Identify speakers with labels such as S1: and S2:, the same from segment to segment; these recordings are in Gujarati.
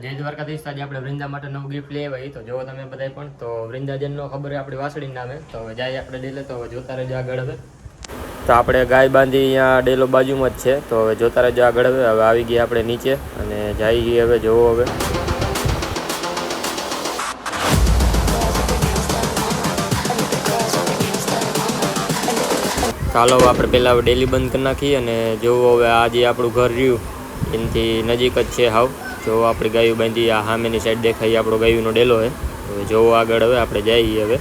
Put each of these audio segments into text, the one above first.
S1: જય દ્વારકાધીશ. આજે આપણે વૃંદા માટે નવું ગિફ્ટ લઈ આવ્યા તો જો તમે બધા પણ. તો વૃંદાજનનો ખબર આપણી વાસળી નામે. તો હવે જાય આપણે ડેલે. તો હવે જોતા રહેજો આગળ હવે. તો આપણે ગાય બાંધી અહીંયા ડેલો બાજુમાં જ છે. તો હવે જોતા રહેજો આગળ હવે. હવે આવી ગયા આપણે નીચે. અને જઈ ગઈ હવે જોવો હવે. ચાલો આપણે પહેલાં ડેલી બંધ કરી નાખીએ અને જોવો હવે આ જે આપણું ઘર રહ્યું, એનાથી નજીક જ છે હાવ. જો આપણી ગાયું બાંધી આ સામેની સાઈડ દેખાય, આપણો ગાયુંનો ડેલો છે. હવે જોવો આગળ હવે, આપણે જઈએ હવે.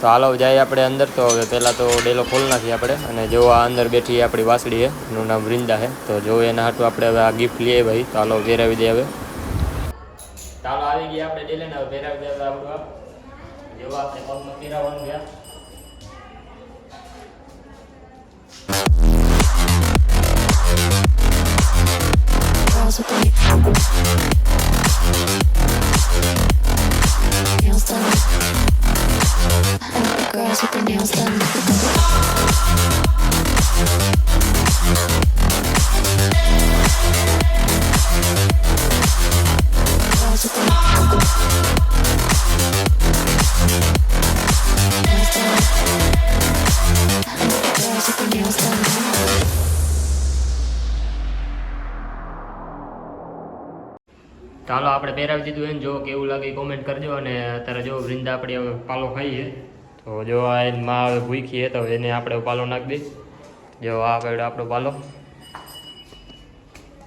S1: તો હાલો જાય આપણે અંદર. તો હવે પહેલાં તો ડેલો ખોલ નાખીએ આપણે અને જો આ અંદર બેઠી આપણી વાસળી એનું નામ વૃંદા છે. તો જો એના હાટું આપણે હવે આ ગિફ્ટ લઈએ ભાઈ. તો હાલો પહેરાવી દે હવે. ચાલો આવી ગયા આપણે ડેલે ને, હવે પહેરાવી દે આપણું. જેવું આપણે પગમાં પહેરાવવાનું ગયા
S2: With their nails done. Girls with their nails done.
S1: ચાલો આપણે પહેરાવી દીધું એને. જો કેવું લાગે કોમેન્ટ કરજો. અને અત્યારે જો વૃંદા આપણે પાલો ખાઈએ તો જો આ માં હવે ભૂખી તો એને આપણે પાલો નાખી દઈ જો આ પડ્યો આપણો પાલો.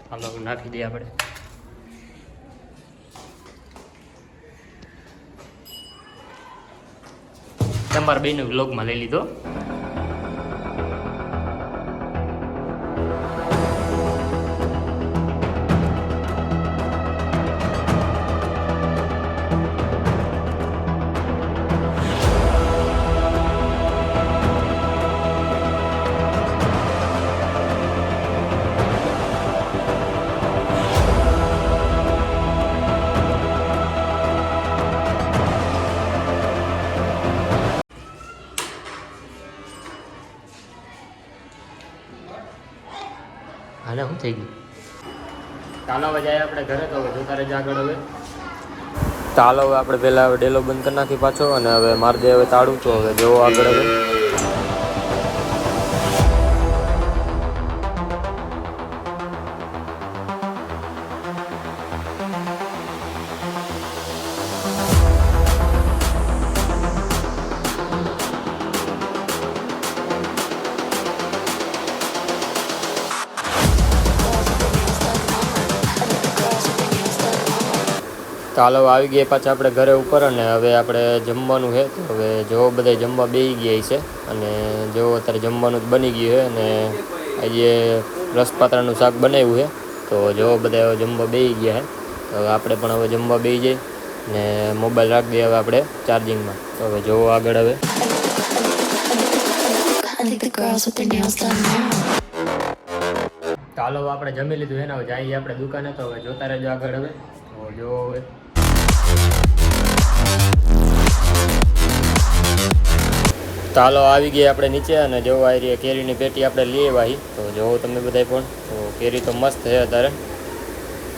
S1: પાલો નાખી દઈએ આપણે. તમારા બેનો વ્લોગમાં લઈ લીધો. હાલે શું થઈ ગયું. ચાલો હવે જાય આપણે ઘરે તો હવે જોતા રહેજો આગળ હવે. ચાલો હવે આપણે પહેલાં હવે ડેલો બંધ કરી નાખી પાછો અને હવે મારી દે હવે તાળું તો હવે જોવો આગળ હવે. હવે આવી ગયા પાછા આપણે ઘરે ઉપર અને હવે આપણે જમવાનું છે. તો હવે જો બધા જમવા બેસી ગયા છે અને જો અત્યારે જમવાનું જ બની ગયું છે અને આજે રસપાત્રાનું શાક બનાવ્યું છે. તો જો બધા જમવા બેસી ગયા છે. તો આપણે પણ હવે જમવા બેસી જઈએ ને મોબાઈલ રાખી દઈએ હવે આપણે ચાર્જિંગમાં. તો હવે જોવો આગળ હવે. ચાલો આપણે જમી લીધું એના હવે જઈએ આપણે દુકાને. તો હવે જોતા રહેજો આગળ હવે. તો જો હવે. ચાલો આવી ગઈ આપણે નીચે અને જો આવી રહી કેરીની પેટી આપણે લઈ આવી તો જોવો તમે બધાય પણ. તો કેરી તો મસ્ત છે અત્યારે.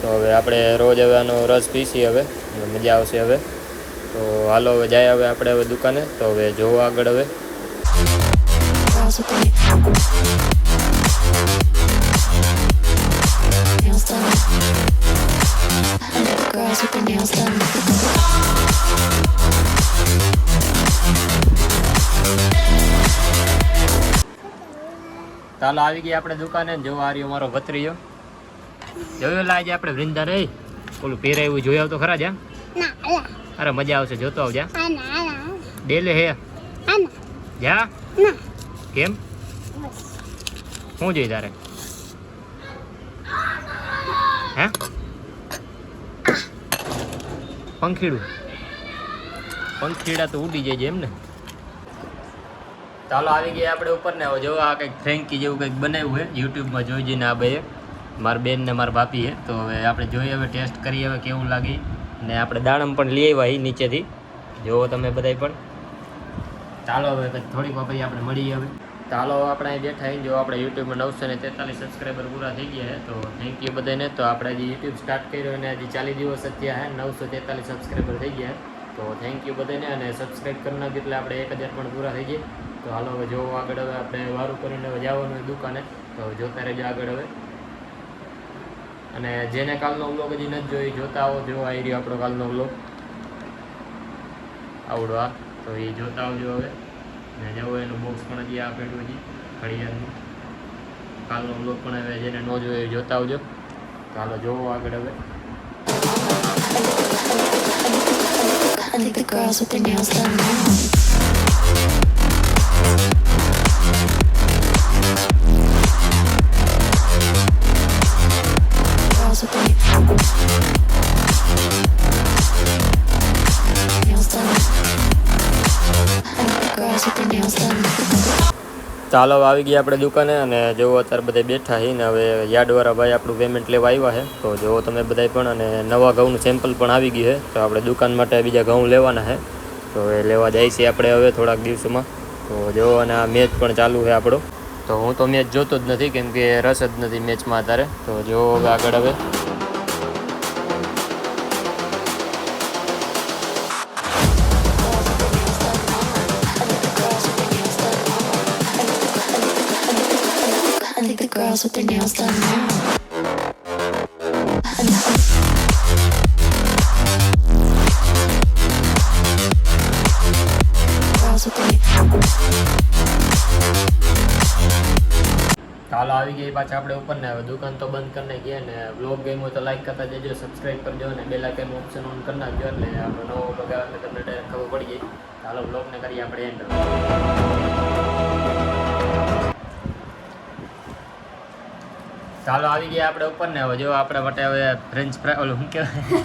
S1: તો હવે આપણે રોજ હવે આનો રસ પીસી હવે. મજા આવશે હવે. તો હાલો, હવે જાય હવે આપણે હવે દુકાને. તો હવે જોવો આગળ હવે. ચાલો આવી ગયા આપણે દુકાને જોવા આ રહ્યો મારો ભત્રીયો જોયો લાજે આપણે વૃંદા રે ઓલું પહેરાયું જોઈ આવતો ખરા જા અરે મજા આવશે જોતો આવજા ડેલે હે. જા. કેમ? શું જોઈ તારે? હે? પંખીડું. પંખીડા તો ઉડી જાય છે એમ ને. ચાલો આવી ગયા આપણે ઉપર ને જો આ કંઈક ફ્રેન્કી જેવું કંઈક બનાવ્યું છે, યુટ્યુબમાં જોઈ જઈને આ બે. મારા બેન ને મારા ભાભી તો હવે આપણે જોઈએ, હવે ટેસ્ટ કરીએ, હવે કેવું લાગે. ને આપણે દાણમ પણ લઈ આવ્યા એ નીચેથી. જોવો તમે બધાય પણ. ચાલો હવે કંઈક થોડીક વાર આપણે મળીએ હવે. હાલો આપણે અહીં બેઠા જો આપણે યુટ્યુબમાં નવસો ને તેતાલીસ સબસ્ક્રાઈબર પૂરા થઈ ગયા તો થેન્ક યુ બધાને તો આપણે હજી યુટ્યુબ સ્ટાર્ટ કર્યો અને હજી ચાલીસ દિવસ જ થયા નવસો તેતાલીસ સબસ્ક્રાઈબર થઈ ગયા તો થેન્ક યુ બધાને અને સબસ્ક્રાઈબ કરી નાખ્યું એટલે આપણે એક હજાર પણ પૂરા થઈ ગયા તો હાલો હવે જો આગળ હવે આપણે વારું કરીને હવે જવાનું દુકાને. તો જોતા રહેજો આગળ હવે. અને જેને કાલનો બ્લોગ હજી નથી જોઈ જોતા આવો, જો આવી રહ્યો આપણો કાલનો બ્લોગ આવડો આ. તો એ જોતા આવજો હવે. ને જવો એનું બોક્સ પણ હજી આ પેટું હજી, ઘડિયાળનું. કાલનો બ્લોગ પણ હવે જેને ન જોયો એ જોતા આવજો. તો હાલો જોવો આગળ હવે.
S2: I think the girls with their nails done. now.
S1: ચાલો આવી ગયા આપણે દુકાને અને જો અત્યારે બધા બેઠા હી ને હવે યાર્ડવાળા ભાઈ આપણું પેમેન્ટ લેવા આવ્યા છે તો જેવો તમે બધા પણ અને નવા ઘઉંનું સેમ્પલ પણ આવી ગયું છે તો આપણે દુકાન માટે બીજા ઘઉં લેવાના છે તો એ લેવા જાય છે આપણે હવે થોડાક દિવસોમાં. તો જો અને આ મેચ પણ ચાલુ છે આપણો. તો હું તો મેચ જોતો જ નથી, કેમ કે રસ જ નથી મેચમાં અત્યારે. તો જો હવે આગળ હવે.
S2: With their nails done. now.
S1: ચાલો આવી ગઈ પાછા આપણે ઉપર ને હવે દુકાન તો બંધ કરીને ગયા ને બ્લોગ ગેમ તો લાઈક કરતા જજો સબસ્ક્રાઈબ કરજો અને બે લાઈક ઓપ્શન ઓન કરી નાખજો એટલે આપણો નવો બ્લોગ એટલે તમને ડાયરેક્ટ ખબર પડી ગઈ ચાલો બ્લોગને કરીએ આપણે એન્ડ ચાલો આવી ગયા આપણે ઉપર ને હવે જો આપણા માટે હવે ફ્રેન્ચ ફ્રાય ઓલું શું કહેવાય?